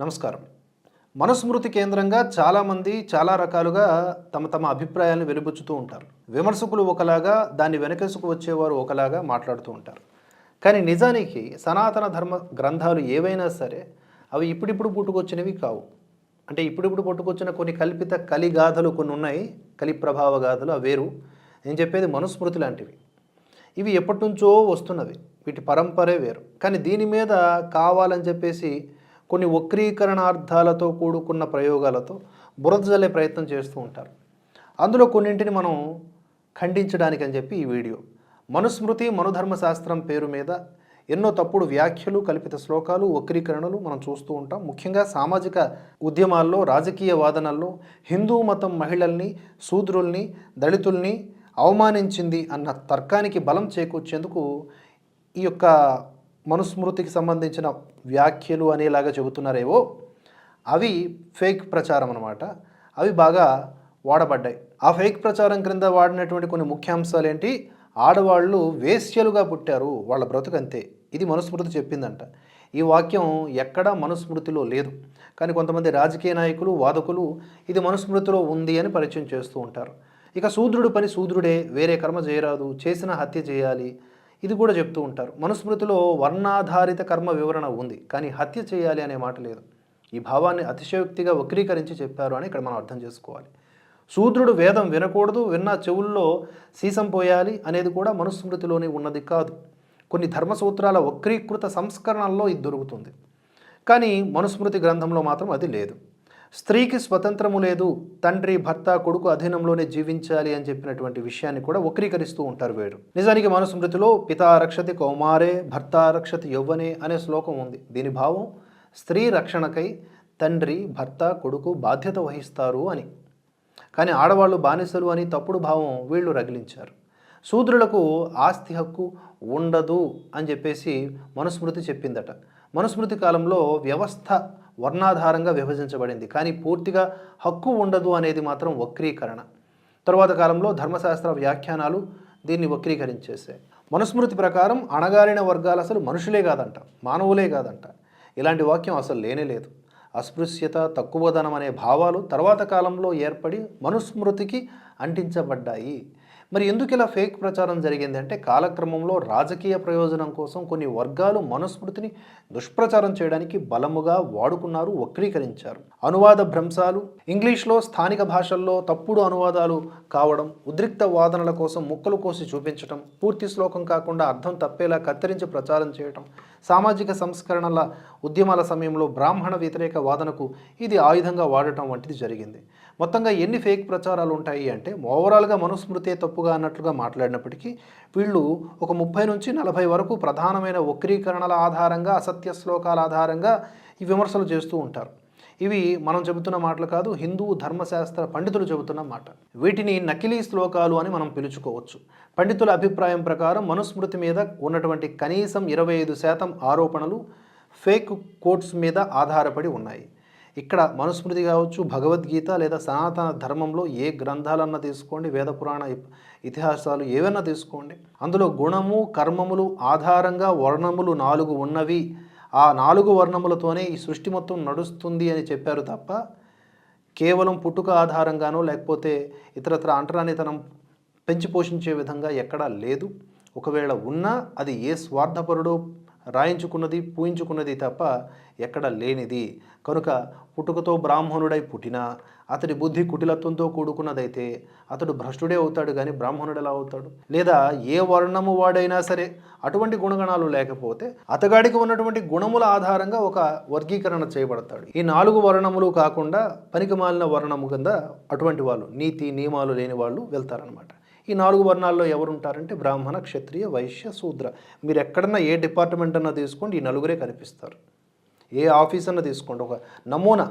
నమస్కారం. మనుస్మృతి కేంద్రంగా చాలామంది చాలా రకాలుగా తమ తమ అభిప్రాయాలను వెలుబుచ్చుతూ ఉంటారు. విమర్శకులు ఒకలాగా దాన్ని వెనకేసుకు వచ్చేవారు ఒకలాగా మాట్లాడుతూ ఉంటారు. కానీ నిజానికి సనాతన ధర్మ గ్రంథాలు ఏవైనా సరే అవి ఇప్పుడిప్పుడు పుట్టుకొచ్చినవి కావు. అంటే ఇప్పుడిప్పుడు పుట్టుకొచ్చిన కొన్ని కల్పిత కలి గాథలు కొన్ని ఉన్నాయి. కలి ప్రభావ గాథలు అవి వేరు. నేను చెప్పేది మనుస్మృతి లాంటివి. ఇవి ఎప్పటి నుంచో వస్తున్నవి. వీటి పరంపరే వేరు. కానీ దీని మీద కావాలని చెప్పేసి కొన్ని వక్రీకరణార్థాలతో కూడుకున్న ప్రయోగాలతో బురద జల్లే ప్రయత్నం చేస్తూ ఉంటారు. అందులో కొన్నింటిని మనం ఖండించడానికి అని చెప్పి ఈ వీడియో. మనుస్మృతి మనుధర్మశాస్త్రం పేరు మీద ఎన్నో తప్పుడు వ్యాఖ్యలు కల్పిత శ్లోకాలు వక్రీకరణలు మనం చూస్తూ ఉంటాం. ముఖ్యంగా సామాజిక ఉద్యమాల్లో రాజకీయ వాదనల్లో హిందూ మతం మహిళల్ని శూద్రుల్ని దళితుల్ని అవమానించింది అన్న తర్కానికి బలం చేకూర్చేందుకు ఈ యొక్క మనుస్మృతికి సంబంధించిన వ్యాఖ్యలు అనేలాగా చెబుతున్నారేవో అవి ఫేక్ ప్రచారం అనమాట అవి బాగా వాడబడ్డాయి. ఆ ఫేక్ ప్రచారం క్రింద వాడినటువంటి కొన్ని ముఖ్యాంశాలు ఏంటి ఆడవాళ్ళు వేశ్యలుగా పుట్టారు వాళ్ళ బ్రతుకంతే. ఇది మనుస్మృతి చెప్పిందంట. ఈ వాక్యం ఎక్కడా మనుస్మృతిలో లేదు. కానీ కొంతమంది రాజకీయ నాయకులు వాదకులు ఇది మనుస్మృతిలో ఉంది అని పరిచయం చేస్తూ ఉంటారు. ఇక శూద్రుడు పని శూద్రుడే వేరే కర్మ చేయరాదు చేసిన హత్య చేయాలి ఇది కూడా చెప్తూ ఉంటారు. మనుస్మృతిలో వర్ణాధారిత కర్మ వివరణ ఉంది కానీ హత్య చేయాలి అనే మాట లేదు. ఈ భావాన్ని అతిశయోక్తిగా వక్రీకరించి చెప్పారు అని ఇక్కడ మనం అర్థం చేసుకోవాలి. శూద్రుడు వేదం వినకూడదు విన్న చెవుల్లో సీసం పోయాలి అనేది కూడా మనుస్మృతిలోనే ఉన్నది కాదు. కొన్ని ధర్మసూత్రాల వక్రీకృత సంస్కరణల్లో ఇది దొరుకుతుంది. కానీ మనుస్మృతి గ్రంథంలో మాత్రం అది లేదు. స్త్రీకి స్వతంత్రము లేదు తండ్రి భర్త కొడుకు అధీనంలోనే జీవించాలి అని చెప్పినటువంటి విషయాన్ని కూడా వక్రీకరిస్తూ ఉంటారు వీరు నిజానికి మనుస్మృతిలో పితా రక్షతి కౌమారే భర్త రక్షతి యవ్వనే అనే శ్లోకం ఉంది. దీని భావం స్త్రీ రక్షణకై తండ్రి భర్త కొడుకు బాధ్యత వహిస్తారు అని. కానీ ఆడవాళ్ళు బానిసలు అని తప్పుడు భావం వీళ్ళు రగిలించారు. శూద్రులకు ఆస్తి హక్కు ఉండదు అని చెప్పేసి మనుస్మృతి చెప్పిందట. మనుస్మృతి కాలంలో వ్యవస్థ వర్ణాధారంగా విభజించబడింది. కానీ పూర్తిగా హక్కు ఉండదు అనేది మాత్రం వక్రీకరణ. తరువాత కాలంలో ధర్మశాస్త్ర వ్యాఖ్యానాలు దీన్ని వక్రీకరించేసాయి మనుస్మృతి ప్రకారం అణగారిన వర్గాలు అసలు మనుషులే కాదంట మానవులే కాదంట. ఇలాంటి వాక్యం అసలు లేనే లేదు. అస్పృశ్యత తక్కువదనం అనే భావాలు తర్వాత కాలంలో ఏర్పడి మనుస్మృతికి అంటించబడ్డాయి. మరి ఎందుకు ఇలా ఫేక్ ప్రచారం జరిగింది? అంటే కాలక్రమంలో రాజకీయ ప్రయోజనం కోసం కొన్ని వర్గాలు మనుస్మృతిని దుష్ప్రచారం చేయడానికి బలముగా వాడుకున్నారు వక్రీకరించారు. అనువాద భ్రంశాలు ఇంగ్లీష్లో స్థానిక భాషల్లో తప్పుడు అనువాదాలు కావడం ఉద్రిక్త వాదనల కోసం ముక్కలు కోసి చూపించటం పూర్తి శ్లోకం కాకుండా అర్థం తప్పేలా కత్తిరించి ప్రచారం చేయటం సామాజిక సంస్కరణల ఉద్యమాల సమయంలో బ్రాహ్మణ వ్యతిరేక వాదనకు ఇది ఆయుధంగా వాడటం వంటిది జరిగింది. మొత్తంగా ఎన్ని ఫేక్ ప్రచారాలు ఉంటాయి అంటే ఓవరాల్గా మనుస్మృతే తప్పుగా అన్నట్లుగా మాట్లాడినప్పటికీ వీళ్ళు ఒక ముప్పై నుంచి నలభై వరకు ప్రధానమైన వక్రీకరణల ఆధారంగా అసత్య శ్లోకాల ఆధారంగా ఈ విమర్శలు చేస్తూ ఉంటారు. ఇవి మనం చెబుతున్న మాటలు కాదు హిందూ ధర్మశాస్త్ర పండితులు చెబుతున్న మాట. వీటిని నకిలీ శ్లోకాలు అని మనం పిలుచుకోవచ్చు. పండితుల అభిప్రాయం ప్రకారం మనుస్మృతి మీద ఉన్నటువంటి కనీసం ఇరవై ఐదు శాతం ఆరోపణలు ఫేక్ కోట్స్ మీద ఆధారపడి ఉన్నాయి. ఇక్కడ మనుస్మృతి కావచ్చు భగవద్గీత లేదా సనాతన ధర్మంలో ఏ గ్రంథాలన్నా తీసుకోండి వేద పురాణ ఇతిహాసాలు ఏవైనా తీసుకోండి. అందులో గుణము కర్మములు ఆధారంగా వర్ణములు నాలుగు ఉన్నవి. ఆ నాలుగు వర్ణములతోనే ఈ సృష్టి మొత్తం నడుస్తుంది అని చెప్పారు తప్ప కేవలం పుట్టుక ఆధారంగానో లేకపోతే ఇతరత్ర అంటరానితనం పెంచి పోషించే విధంగా ఎక్కడా లేదు. ఒకవేళ ఉన్నా అది ఏ స్వార్థపరుడో రాయించుకున్నది పూయించుకున్నది తప్ప ఎక్కడ లేనిది. కనుక పుట్టుకతో బ్రాహ్మణుడై పుట్టినా అతడి బుద్ధి కుటిలత్వంతో కూడుకున్నదైతే అతడు భ్రష్టుడే అవుతాడు కానీ బ్రాహ్మణుడు ఎలా అవుతాడు? లేదా ఏ వర్ణము వాడైనా సరే అటువంటి గుణగణాలు లేకపోతే అతగాడికి ఉన్నటువంటి గుణముల ఆధారంగా ఒక వర్గీకరణ చేయబడతాడు. ఈ నాలుగు వర్ణములు కాకుండా పనికిమాలిన వర్ణము కింద అటువంటి వాళ్ళు నీతి నియమాలు లేని వాళ్ళు వెళ్తారనమాట ఈ నాలుగు వర్ణాల్లో ఎవరు ఉంటారంటే బ్రాహ్మణ క్షత్రియ వైశ్య శూద్ర. మీరు ఎక్కడన్నా ఏ డిపార్ట్మెంట్ అన్నా తీసుకోండి ఈ నలుగురే కనిపిస్తారు. ఏ ఆఫీస్ అన్నా తీసుకోండి. ఒక నమూనా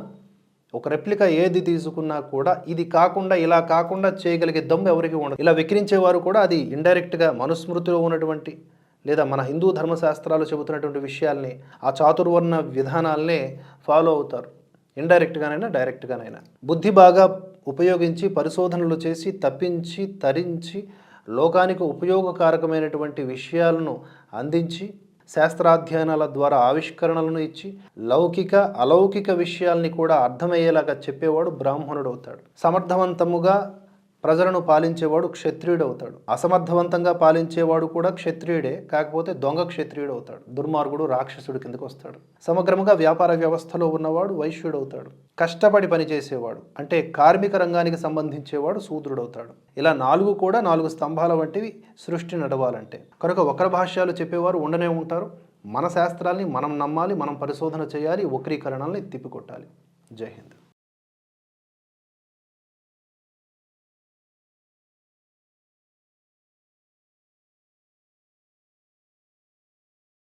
ఒక రెప్లికా ఏది తీసుకున్నా కూడా ఇది కాకుండా ఇలా కాకుండా చేయగలిగే దమ్ము ఎవరికి ఉండదు. ఇలా విక్రించేవారు కూడా అది ఇండైరెక్ట్గా మనుస్మృతిలో ఉన్నటువంటి లేదా మన హిందూ ధర్మశాస్త్రాలు చెబుతున్నటువంటి విషయాల్ని ఆ చాతుర్వర్ణ విధానాలనే ఫాలో అవుతారు. ఇండైరెక్ట్గానైనా డైరెక్ట్గానైనా. బుద్ధి బాగా ఉపయోగించి పరిశోధనలు చేసి తప్పించి తరించి లోకానికి ఉపయోగకారకమైనటువంటి విషయాలను అందించి శాస్త్రాధ్యయనాల ద్వారా ఆవిష్కరణలను ఇచ్చి లౌకిక అలౌకిక విషయాల్ని కూడా అర్థమయ్యేలాగా చెప్పేవాడు బ్రాహ్మణుడు అవుతాడు. సమర్థవంతముగా ప్రజలను పాలించేవాడు క్షత్రియుడు అవుతాడు అసమర్థవంతంగా పాలించేవాడు కూడా క్షత్రియుడే కాకపోతే దొంగ క్షత్రియుడు అవుతాడు దుర్మార్గుడు రాక్షసుడు కిందకు వస్తాడు. సమగ్రముగా వ్యాపార వ్యవస్థలో ఉన్నవాడు వైశ్యుడు అవుతాడు కష్టపడి పనిచేసేవాడు అంటే కార్మిక రంగానికి సంబంధించేవాడు శూద్రుడు అవుతాడు ఇలా నాలుగు కూడా నాలుగు స్తంభాల వంటివి సృష్టి నడవాలంటే. కనుక ఒకరి భాష్యాలు చెప్పేవారు ఉండనే ఉంటారు. మన శాస్త్రాల్ని మనం నమ్మాలి మనం పరిశోధన చేయాలి వక్రీకరణల్ని తిప్పికొట్టాలి. జై హింద్.